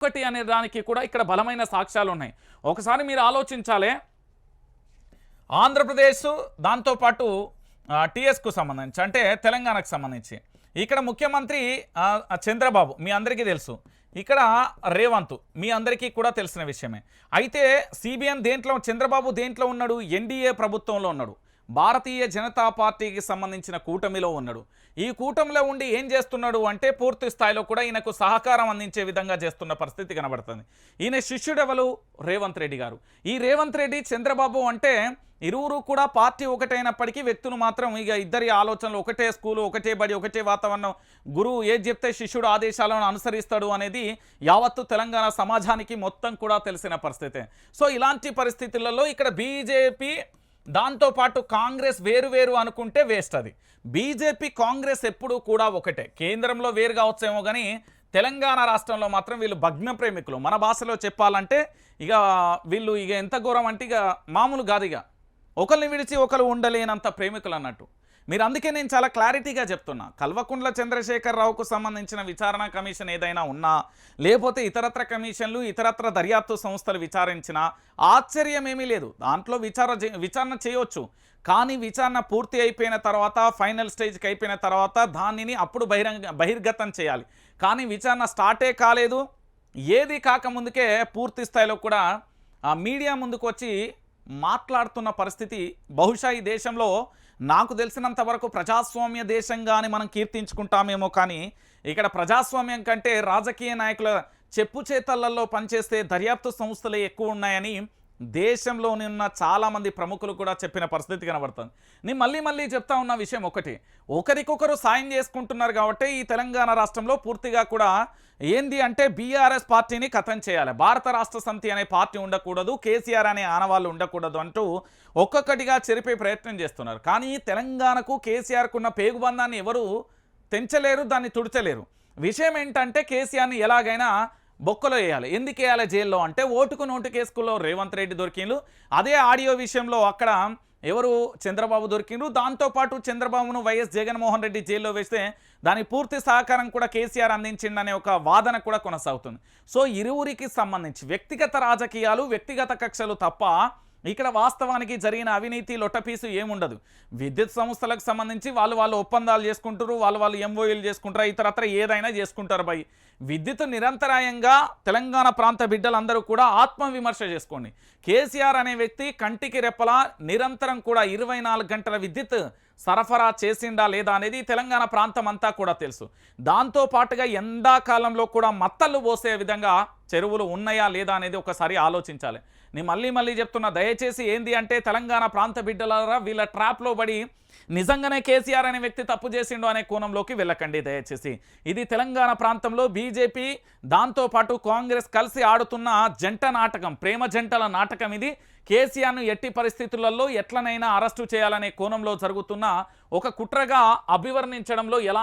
ఒక్కటి అనే దానికి కూడా ఇక్కడ బలమైన సాక్ష్యాలు ఉన్నాయి. ఒకసారి మీరు ఆలోచించాలే. ఆంధ్రప్రదేశ్ దాంతోపాటు టీఎస్కు సంబంధించి అంటే తెలంగాణకు సంబంధించి. ఇక్కడ ముఖ్యమంత్రి చంద్రబాబు మీ అందరికీ తెలుసు. ఇక్కడ రేవంత్ మీ అందరికీ కూడా తెలిసిన విషయమే. అయితే సిబిఎన్ దేంట్లో చంద్రబాబు దేంట్లో ఉన్నాడు? ఎన్డీఏ ప్రభుత్వంలో ఉన్నాడు. భారతీయ జనతా పార్టీకి సంబంధించిన కూటమిలో ఉన్నాడు. ఈ కూటమిలో ఉండి ఏం చేస్తున్నాడు అంటే పూర్తి స్థాయిలో కూడా ఈయనకు సహకారం అందించే విధంగా చేస్తున్న పరిస్థితి కనబడుతుంది. ఈయన శిష్యుడెవలు రేవంత్ రెడ్డి గారు. ఈ రేవంత్ రెడ్డి చంద్రబాబు అంటే ఇరువురు కూడా పార్టీ ఒకటైనప్పటికీ వ్యక్తులు మాత్రం ఇక ఇద్దరి ఆలోచనలు ఒకటే స్కూలు ఒకటే బడి ఒకటే వాతావరణం. గురువు ఏది చెప్తే శిష్యుడు ఆదేశాలను అనుసరిస్తాడు అనేది యావత్తు తెలంగాణ సమాజానికి మొత్తం కూడా తెలిసిన పరిస్థితే. సో ఇలాంటి పరిస్థితులలో ఇక్కడ బీజేపీ దాంతోపాటు కాంగ్రెస్ వేరు వేరు అనుకుంటే వేస్ట్ అది. బీజేపీ కాంగ్రెస్ ఎప్పుడూ కూడా ఒకటే. కేంద్రంలో వేరు కావచ్చేమో కానీ తెలంగాణ రాష్ట్రంలో మాత్రం వీళ్ళు భగ్న ప్రేమికులు. మన భాషలో చెప్పాలంటే ఇక వీళ్ళు ఇక ఎంత ఘోరం అంటే ఇక మామూలు కాదు ఇక ఒకరిని విడిచి ఒకరు ఉండలేనంత ప్రేమికులు అన్నట్టు. మీరు అందుకే నేను చాలా క్లారిటీగా చెప్తున్నా. కల్వకుంట్ల చంద్రశేఖర్ రావుకు సంబంధించిన విచారణ కమిషన్ ఏదైనా ఉన్నా లేకపోతే ఇతరత్ర కమిషన్లు ఇతరత్ర దర్యాప్తు సంస్థలు విచారించినా ఆశ్చర్యం ఏమీ లేదు. దాంట్లో విచార విచారణ చేయవచ్చు కానీ విచారణ పూర్తి అయిపోయిన తర్వాత ఫైనల్ స్టేజ్కి అయిపోయిన తర్వాత దానిని అప్పుడు బహిరంగ బహిర్గతం చేయాలి. కానీ విచారణ స్టార్టే కాలేదు. ఏది కాకముందుకే పూర్తి స్థాయిలో కూడా మీడియా ముందుకు వచ్చి మాట్లాడుతున్న పరిస్థితి బహుశా ఈ దేశంలో నాకు తెలిసినంత వరకు ప్రజాస్వామ్య దేశంగానే మనం కీర్తించుకుంటామేమో కానీ ఇక్కడ ప్రజాస్వామ్యం కంటే రాజకీయ నాయకుల చెప్పు చేతలలో పనిచేస్తే దర్యాప్తు సంస్థలే ఎక్కువ ఉన్నాయని దేశంలోని ఉన్న చాలామంది ప్రముఖులు కూడా చెప్పిన పరిస్థితి కనబడుతుంది. నేను మళ్ళీ మళ్ళీ చెప్తా ఉన్న విషయం ఒకటి. ఒకరికొకరు సాయం చేసుకుంటున్నారు కాబట్టి ఈ తెలంగాణ రాష్ట్రంలో పూర్తిగా కూడా ఏంది అంటే బీఆర్ఎస్ పార్టీని కథం చేయాలి. భారత రాష్ట్ర సమితి అనే పార్టీ ఉండకూడదు కేసీఆర్ అనే ఆనవాళ్ళు ఉండకూడదు అంటూ ఒక్కొక్కటిగా చెరిపే ప్రయత్నం చేస్తున్నారు. కానీ తెలంగాణకు కేసీఆర్కు ఉన్న పేగుబంధాన్ని ఎవరు తెంచలేరు దాన్ని తుడచలేరు. విషయం ఏంటంటే కేసీఆర్ని ఎలాగైనా బొక్కలో వేయాలి. ఎందుకు వేయాలి జైల్లో? అంటే ఓటుకు నోటు కేసుకుల్లో రేవంత్ రెడ్డి దొరికిండ్రు అదే ఆడియో విషయంలో అక్కడ ఎవరు చంద్రబాబు దొరికిండ్రు? దాంతోపాటు చంద్రబాబును వైఎస్ జగన్మోహన్ రెడ్డి జైల్లో వేస్తే దాని పూర్తి సహకారం కూడా కేసీఆర్ అందించిండనే ఒక వాదన కూడా కొనసాగుతుంది. సో ఇరువురికి సంబంధించి వ్యక్తిగత రాజకీయాలు వ్యక్తిగత కక్షలు తప్ప ఇక్కడ వాస్తవానికి జరిగిన అవినీతి లొట్టపీసు ఏముండదు. విద్యుత్ సంస్థలకు సంబంధించి వాళ్ళు వాళ్ళు ఒప్పందాలు చేసుకుంటారు వాళ్ళు వాళ్ళు ఎంఓఏలు చేసుకుంటారు ఇతరత్ర ఏదైనా చేసుకుంటారు బై విద్యుత్ నిరంతరాయంగా తెలంగాణ ప్రాంత బిడ్డలందరూ కూడా ఆత్మవిమర్శ చేసుకోండి. కేసీఆర్ అనే వ్యక్తి కంటికి రెప్పలా నిరంతరం కూడా ఇరవై గంటల విద్యుత్ సరఫరా చేసిండా లేదా అనేది తెలంగాణ ప్రాంతం అంతా కూడా తెలుసు. దాంతో పాటుగా ఎండాకాలంలో కూడా మత్తళ్ళు పోసే విధంగా చెరువులు ఉన్నాయా లేదా అనేది ఒకసారి ఆలోచించాలి. నేను మళ్ళీ మళ్ళీ చెప్తున్నా దయచేసి ఏంది అంటే తెలంగాణ ప్రాంత బిడ్డలారా వీళ్ళ ట్రాప్లో పడి నిజంగానే కేసీఆర్ అనే వ్యక్తి తప్పు చేసిండు అనే కోణంలోకి వెళ్ళకండి దయచేసి. ఇది తెలంగాణ ప్రాంతంలో బీజేపీ దాంతోపాటు కాంగ్రెస్ కలిసి ఆడుతున్న జంట నాటకం ప్రేమ జంటల నాటకం ఇది. కేసీఆర్ను ఎట్టి పరిస్థితులలో ఎట్లనైనా అరెస్టు చేయాలనే కోణంలో జరుగుతున్న ఒక కుట్రగా అభివర్ణించడంలో ఎలా